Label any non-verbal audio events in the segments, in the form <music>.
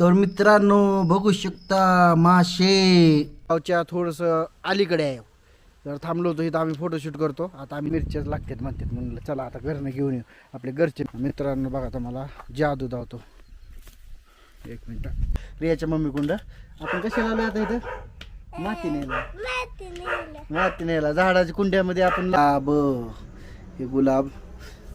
तर मित्रांनो बघू शकता माशे गावच्या थोडंसं अलीकडे आहे. तर थांबलो होतो इथं आम्ही फोटोशूट करतो. आता आम्ही मिरच्याच लागतात म्हणतात. म्हणलं चला आता घरनं घेऊन येऊ. आपले घरचे. मित्रांनो बघा आता मला जादू धावतो एक मिनटं. रियाच्या मम्मी कुंड. आपण कशाला आलो आता इथं? माती न्यायला. माती न्यायला. झाडाच्या कुंड्यामध्ये आपण गुलाब हे गुलाब.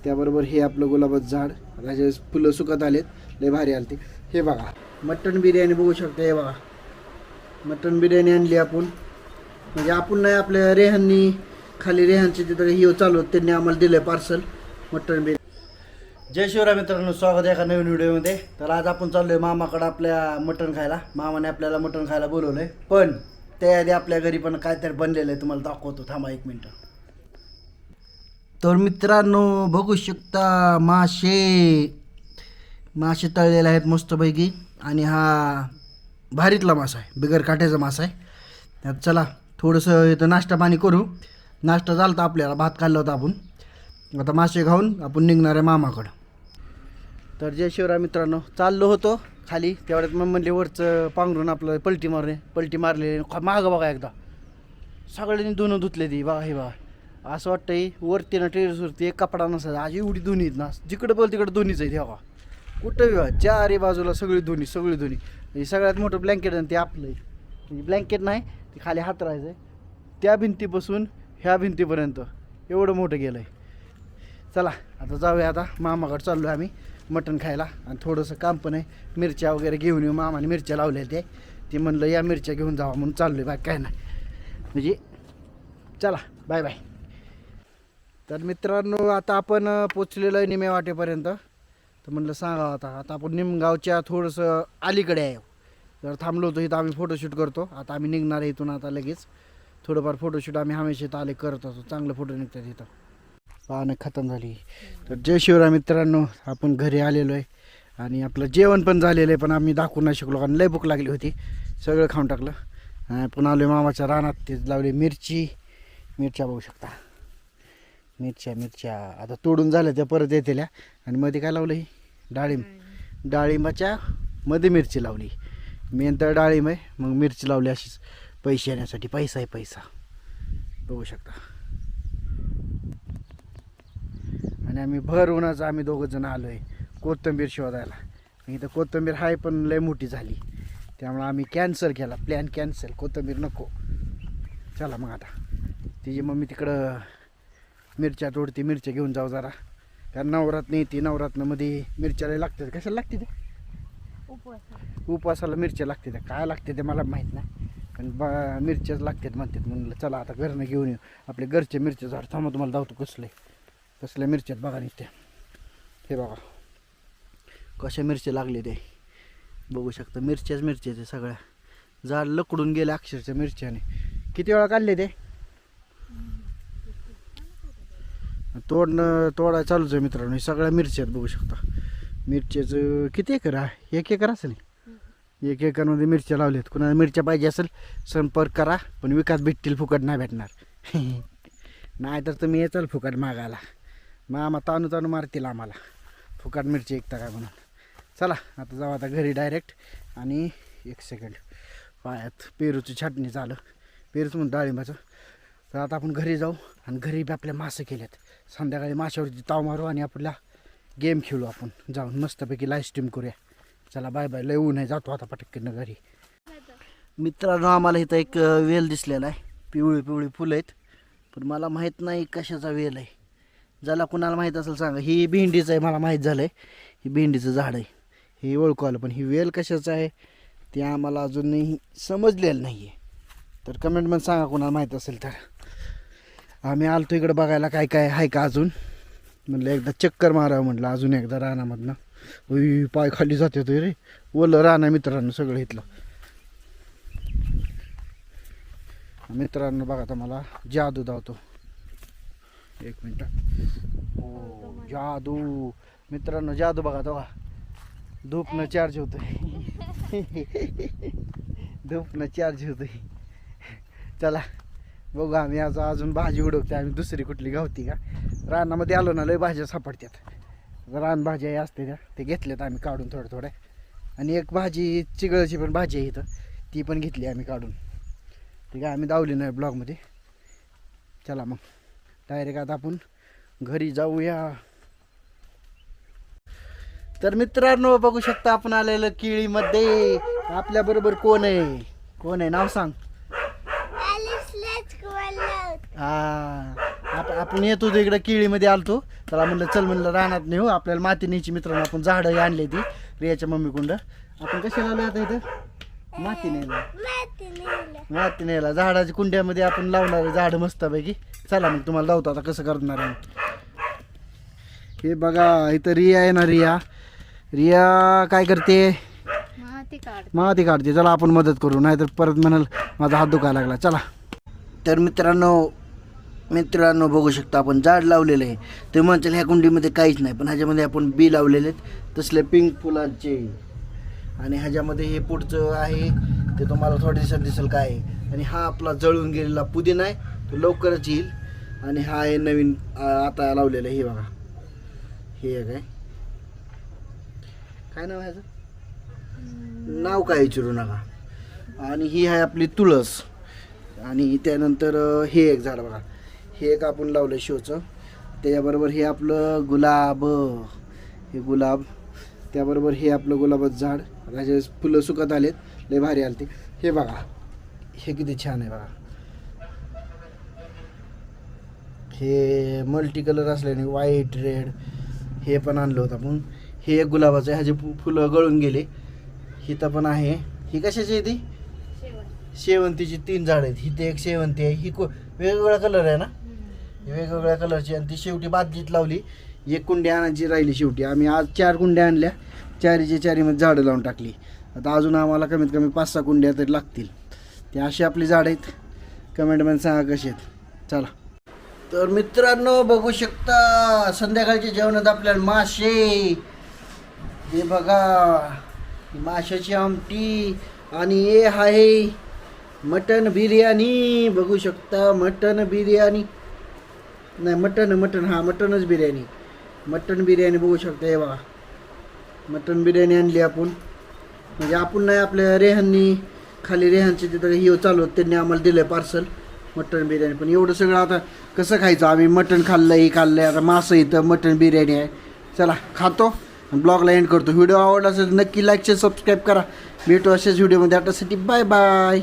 त्याबरोबर हे आपलं गुलाबाचं झाड. त्याचे फुलं सुकत आलेत. लय भारी आलते. हे बघा. मटन बिर्याणी बघू शकता हे बघा. मटन बिर्याणी आणली आपण. म्हणजे आपण नाही आपल्या रेहांनी खाली रेहांचे तिथं हिओ चालू होतं त्यांनी आम्हाला दिलं पार्सल मटन बिर्याणी. जय शिवराय मित्रांनो स्वागत आहे एका नवीन व्हिडिओमध्ये. तर आज आपण चाललोय मामाकडं आपल्या मटण खायला. मामाने आपल्याला मटण खायला बोलवलंय. पण त्याआधी आपल्या घरी पण काहीतरी बनलेलं आहे तुम्हाला दाखवतो. थांबा एक मिनटं. तर मित्रांनो बघू शकता मासे. मासे तळलेले आहेत मस्तपैकी. आणि हा भारीतला मासा आहे. बिगर काठ्याचा मासा आहे. त्यात चला थोडंसं इथं नाश्ता पाणी करू. नाश्ता झाला होता आपल्याला भात खाल्ला होता आपण. आता मासे खाऊन आपण निघणार आहे मामाकडं. तर जय शिवराय मित्रांनो चाललो होतो खाली. तेवढ्यात मग म्हणले वरचं पांघरून आपलं पलटी मारणे. पलटी मारले मागं बघा एकदा. सगळ्यांनी धुणं धुतले ती. बघा हे बघा असं वाटतंय वरती ना टेरेसवरती एक कपडा नसायचा. आज एवढी धुणी आहेत ना. जिकडं बोल तिकडं दोन्हीच आहे तेव्हा कुठं बी चारही बाजूला सगळी धुनी सगळी धुनी. हे सगळ्यात मोठं ब्लँकेट आहे ते आपलं आहे. म्हणजे ब्लँकेट नाही ते खाली हात राहायचं आहे. त्या भिंतीपासून ह्या भिंतीपर्यंत एवढं मोठं गेलं आहे चला आता जाऊया आता. मामाकडे चाललो आहे आम्ही. मटण खायला. आणि थोडंसं काम पण आहे. मिरच्या वगैरे घेऊन येऊ. मामाने मिरच्या लावल्या ते ते म्हणलं या मिरच्या घेऊन जावा म्हणून चाललो आहे बाकी काय नाही. म्हणजे चला बाय बाय तर मित्रांनो आता आपण पोचलेलो आहे निमे वाटेपर्यंत. तर म्हणलं सांगा आता. आता आपण निमगावच्या थोडंसं अलीकडे आहे. जर थांबलो होतो इथं आम्ही फोटोशूट करतो. आता आम्ही निघणार आहे इथून आता लगेच. थोडंफार फोटोशूट आम्ही हमेशा इथं आले करत असतो. चांगले फोटो निघतात इथं. पाहणं खतम झाली. तर जय शिवराय मित्रांनो. आपण घरी आलेलो आहे. आणि आपलं जेवण पण झालेलं आहे पण आम्ही दाखवू नाही शकलो कारण लय भूक लागली होती. सगळं खाऊन टाकलं. पुन्हा आलो मामाच्या रानात. ते लावले मिरची. मिरच्या बघू शकता. मिरच्या मिरच्या. आता तोडून झाल्या त्या परत येतेल्या. आणि मध्ये काय लावलं ही डाळिंब डाळिंबाच्या मध्ये मिरची लावली. मेन तर डाळिंब आहे मग मिरची लावली अशीच. पैसे येण्यासाठी पैसा आहे पैसा. बघू शकता. आणि आम्ही भर उन्हाचं आम्ही दोघं जण आलो आहे कोथिंबीर शोधायला. इथं कोथिंबीर हाय पण लय मोठी झाली. त्यामुळे आम्ही कॅन्सल केला. प्लॅन कॅन्सल कोथिंबीर नको. चला मग आता. तिची मम्मी तिकडं मिरच्या तोडती मिरच्या घेऊन जाऊ जरा. कारण नवरात्र येते नवरात्रमध्ये मिरच्याला लागतात. कशाला लागते ते उपवासाला मिरच्या लागते त्या. काय लागते ते मला माहीत नाही. पण बा मिरच्याच लागतात म्हणतात. म्हणलं चला आता घरनं घेऊन येऊ. आपले घरचे मिरच्या झाड थांबा तुम्हाला धावतो कसले. कसल्या मिरच्यात बघा निघते हे बघा. कशा मिरच्या लागले ते. बघू शकता. मिरच्याच मिरच्या ते सगळ्या. झाड लकडून गेले अक्षरच्या मिरच्याने. किती वेळा काढले ते? तोडणं तोडा चालूच आहे मित्रांनो. हे सगळ्या आहेत बघू शकता. मिरच्याचं किती एकर आहे? एक एकर असेल एक एकरमध्ये मिरच्या लावल्या आहेत कुणाला मिरच्या पाहिजे असेल संपर्क करा. पण विकास भेटतील फुकट नाही भेटणार. <laughs> नाहीतर तुम्ही येचाल फुकट मागायला. मामा ताणू ताणू मारतील आम्हाला. फुकट मिरची एकता काय म्हणून. चला आता जाऊ आता घरी डायरेक्ट आणि एक सेकंड पायात पेरूची छाटणी झालं. पेरूचं म्हणून डाळिंबाचं. तर आता आपण घरी जाऊ. आणि घरी बी आपल्या मासे केल्यात. संध्याकाळी माशावरती ताव मारू आणि आपला गेम खेळू आपण. जाऊन मस्तपैकी लाईव्ह स्ट्रीम करूया. चला बाय बाय लय ऊन आहे. जातो आता पटकन घरी. मित्रांनो आम्हाला इथं एक वेल दिसलेला आहे. पिवळी पिवळी फुलं आहेत. पण मला माहीत नाही कशाचा वेल आहे. ज्याला कुणाला माहीत असेल सांगा. ही भेंडीचं आहे मला माहीत झालं आहे ही भेंडीचं झाड आहे. हे ओळखू आलं पण ही वेल कशाचं आहे ते आम्हाला अजूनही समजलेलं नाही आहे तर कमेंटमध्ये सांगा कुणाला माहीत असेल तर. आम्ही आलतो इकडं बघायला काय काय आहे का अजून. म्हणलं एकदा चक्कर मारावं म्हटलं अजून एकदा रानामधनं. उई पाय खाली जाते तो रे. ओलं राणा मित्रांनो सगळं इथलं. मित्रांनो बघा आता मला जादू धावतो. एक मिनटं. हो जादू. मित्रांनो जादू बघा तो बघा धूपनं चार्ज होतोय. <laughs> धूपनं चार्ज होतोय. चला. बघू आम्ही आज अजून भाजी उडवते आम्ही. दुसरी कुठली गावती का? रानामध्ये आलो ना लय भाज्या सापडतात रान भाज्या असते त्या. ते घेतल्यात आम्ही काढून थोड्या थोड्या आणि एक भाजी चिगळची पण भाजी आहे इथं. ती पण घेतली आम्ही काढून. ती काय आम्ही दावली नाही ब्लॉगमध्ये. चला मग. डायरेक्ट आता आपण घरी जाऊया. तर मित्रांनो बघू शकता आपण आलेलं केळीमध्ये. आपल्याबरोबर कोण आहे? कोण आहे? नाव सांग. हा. आप आपण येतो होतो इकडं केळीमध्ये आलतो. त्याला म्हणलं चल म्हणलं रानात नेऊ. आपल्याला माती न्यायची मित्रांनो आपण झाडं आणली ती. रियाच्या मम्मी कुंड आपण कशाला आलो आता इथं? माती न्यायला. माती न्यायला. झाडाच्या कुंड्यामध्ये आपण लावणार झाडं मस्तपैकी. चला मग तुम्हाला लावतो आता कसं करणार आहे. हे बघा इथं रिया आहे ना रिया. रिया काय करते? माती काढते. चला आपण मदत करू. नाहीतर परत म्हणाल माझा हात दुखायला लागला. चला. तर मित्रांनो मित्रांनो बघू शकता आपण झाड लावलेलं आहे. ते म्हणतील ह्या कुंडीमध्ये काहीच नाही पण ह्याच्यामध्ये आपण बी लावलेले आहेत. तसले पिंक फुलांचे. आणि ह्याच्यामध्ये हे पुढचं आहे ते तुम्हाला थोड्या दिवसात दिसेल काय आहे. आणि हा आपला जळून गेलेला पुदिना आहे तो लवकरच येईल. आणि हा आहे नवीन आता लावलेलं हे बघा. हे आहे. काय काय नाव ह्याचं? नाव काय विचारू नका. आणि ही आहे आपली तुळस. आणि त्यानंतर हे एक झाड बघा. हे एक आपण लावलं शोचं त्याच्याबरोबर हे आपलं गुलाब. हे गुलाब. त्याबरोबर हे आपलं गुलाबाचं झाड. त्याचे फुलं सुकत आलेत. लय भारी आलते. हे बघा. हे किती छान आहे बघा. हे मल्टी कलर असल्याने व्हाईट रेड हे पण आणलं होतं आपण. हे एक गुलाबाचं आहे. ह्याचे फुलं गळून गेले. हिथं पण आहे. ही कशाची आहे ती? शेवंतीची तीन झाड आहेत. हिथे एक शेवंती आहे. ही को वेगवेगळा कलर आहे ना? वेगवेगळ्या कलरची आणि ती शेवटी बादलीत लावली. एक कुंडी आणायची राहिली शेवटी. आम्ही आज चार कुंड्या आणल्या. चारीच्या चारीमध्ये झाडं लावून टाकली. आता अजून आम्हाला कमीत कमी पाच सहा कुंड्या तरी लागतील. ते अशी आपली झाडं आहेत. कमेंटमध्ये सांगा कशी आहेत. चला. तर मित्रांनो बघू शकता संध्याकाळच्या जेवणात आपल्याला मासे. हे बघा माशाची आमटी. आणि हे आहे मटन बिर्याणी. बघू शकता मटन बिर्याणी. नाही मटन मटन हां मटनच बिर्याणी. मटन बिर्याणी बघू शकता हे बघा. मटन बिर्याणी आणली आपण. म्हणजे आपण नाही आपल्या रेहांनी खाली रेहांचे तिथं हिओ चालू होतं, त्यांनी आम्हाला दिलं पार्सल मटन बिर्याणी. पण एवढं सगळं आता कसं खायचं? आम्ही मटन खाल्लं आहे खाल्लं आता मासं इथं मटन बिर्याणी आहे. चला खातो आणि ब्लॉगला एंड करतो. व्हिडिओ आवडला असेल नक्की लाईक सबस्क्राईब करा. भेटू अशाच व्हिडिओमध्ये आतासाठी बाय बाय